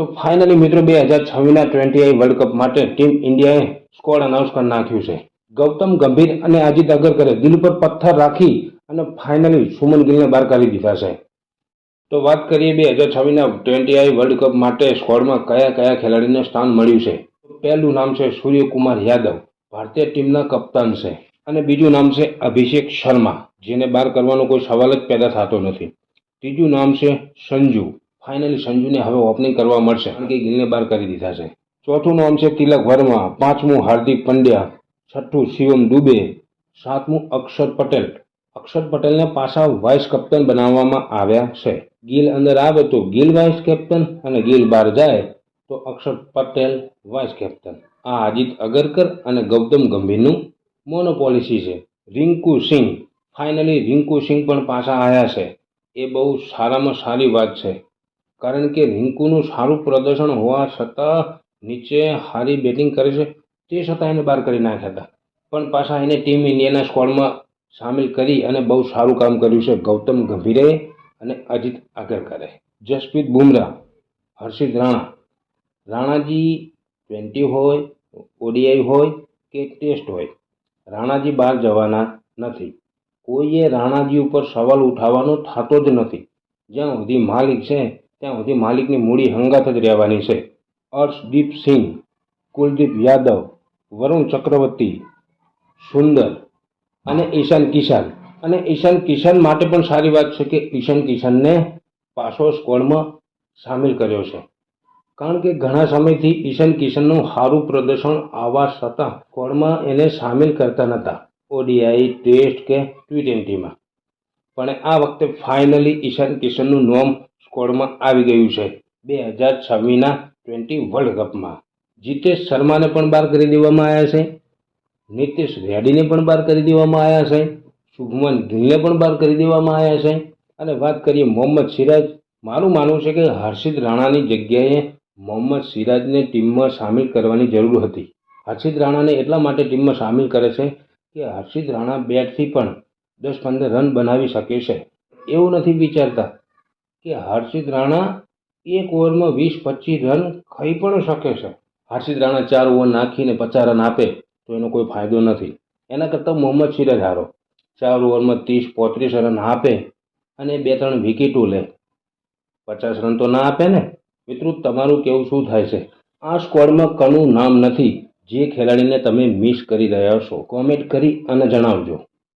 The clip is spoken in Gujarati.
તો ફાઇનલી મિત્રો બે હજાર છવ્વીસના ટ્વેન્ટી આઈ વર્લ્ડ કપ માટે ટીમ ઇન્ડિયાએ સ્કોડ અનાઉન્સ કરી નાખ્યું છે. ગૌતમ ગંભીર અને અજીત અગરકરે દિલ પર પથ્થર રાખી અને ફાઇનલી સુમન ગિલને બહાર કાઢી દીધા છે. તો વાત કરીએ બે હજાર છવ્વીસના ટ્વેન્ટી આઈ વર્લ્ડ કપ માટે સ્કોડમાં કયા કયા ખેલાડીને સ્થાન મળ્યું છે? પહેલું નામ છે સૂર્યકુમાર યાદવ, ભારતીય ટીમના કપ્તાન છે. અને બીજું નામ છે અભિષેક શર્મા, જેને બહાર કરવાનો કોઈ સવાલ જ પેદા થતો નથી. ત્રીજું નામ છે સંજુ ફાઇનલી સંજુને હવે ઓપનિંગ કરવા મળશે, કારણ કે ગિલને બહાર કરી દીધા છે. ચોથું નામ છે તિલક વર્મા, પાંચમું હાર્દિક પંડ્યા, છઠ્ઠું શિવમ દુબે, સાતમું અક્ષર પટેલ. અક્ષર પટેલને પાછા વાઇસ કેપ્ટન બનાવવામાં આવ્યા છે. ગિલ અંદર આવે તો ગિલ વાઇસ કેપ્ટન અને ગિલ બહાર જાય તો અક્ષર પટેલ વાઇસ કેપ્ટન આ અજીત અગરકર અને ગૌતમ ગંભીરનું મોનોપોલિસી છે. રિંકુ સિંહ. ફાઇનલી રિંકુ સિંહ પણ પાછા આવ્યા છે. એ બહુ સારામાં સારી વાત છે. કારણ કે રિંકુનું સારું પ્રદર્શન હોવા છતાં નીચે સારી બેટિંગ કરે છે. તે છતાં એને બહાર કરી નાખ્યા હતા. પણ પાછા એને ટીમ ઇન્ડિયાના સ્કોડમાં સામેલ કરી અને બહુ સારું કામ કર્યું છે. ગૌતમ ગંભીરે અને અજીત આગરકરે. જસપ્રીત બુમરાહ, હર્ષિત રાણા. રાણાજી ટ્વેન્ટી હોય, ઓડીઆઈ હોય કે ટેસ્ટ હોય. રાણાજી બહાર જવાના નથી. કોઈએ રાણાજી ઉપર સવાલ ઉઠાવવાનો થતો જ નથી. જ્યાં સુધી માલિક છે ત્યાં સુધી માલિકની મૂડી હંગાત જ રહેવાની છે. અર્શદીપ સિંહ, કુલદીપ યાદવ, વરુણ ચક્રવર્તી, સુંદર અને ઈશાન કિશાન અને ઈશાન કિશાન માટે પણ સારી વાત છે કે ઈશાન કિશાનને પાછો સ્કોડમાં સામેલ કર્યો છે. કારણ કે ઘણા સમયથી ઈશાન કિશનનું સારું પ્રદર્શન આવવા છતાં સ્કોડમાં એને સામેલ કરતા નહોતા. ઓડીઆઈ, ટેસ્ટ કે ટી ટ્વેન્ટીમાં. પણ આ વખતે ફાઇનલી ઈશાન કિશનનું નામ સ્કોડમાં આવી ગયું છે. બે હજાર છવ્વીસના ટ્વેન્ટી વર્લ્ડ કપમાં. જીતેશ શર્માને પણ બહાર કરી દેવામાં આવ્યા છે. નીતિશ રેડ્ડીને પણ બહાર કરી દેવામાં આવ્યા છે. શુભમન ગિલને પણ બહાર કરી દેવામાં આવ્યા છે. અને વાત કરીએ મોહમ્મદ સિરાજ, મારું માનવું છે કે હર્ષિત રાણાની જગ્યાએ મોહમ્મદ સિરાજને ટીમમાં સામેલ કરવાની જરૂર હતી. હર્ષિત રાણાને એટલા માટે ટીમમાં સામેલ કરે છે કે હર્ષિત રાણા બેટથી પણ દસ પંદર રન બનાવી શકે છે. એવું નથી વિચારતા. કે હર્ષિત રાણા એક ઓવરમાં વીસ, પચીસ રન ખાઈ પણ શકે છે. હર્ષિત રાણા ચાર ઓવર નાખીને પચાસ રન આપે તો એનો કોઈ ફાયદો નથી. એના કરતાં મોહમ્મદ સિરાજ હારો. ચાર ઓવરમાં ત્રીસ, પોત્રીસ રન આપે અને બે, ત્રણ વિકેટો લે. પચાસ રન તો ના આપે ને? મિત્રો, તમારું કેવું શું થાય છે? આ સ્ક્વોડમાં કનું નામ નથી. જે ખેલાડીને તમે મિસ કરી રહ્યા છો, કોમેન્ટ કરી અને જણાવજો.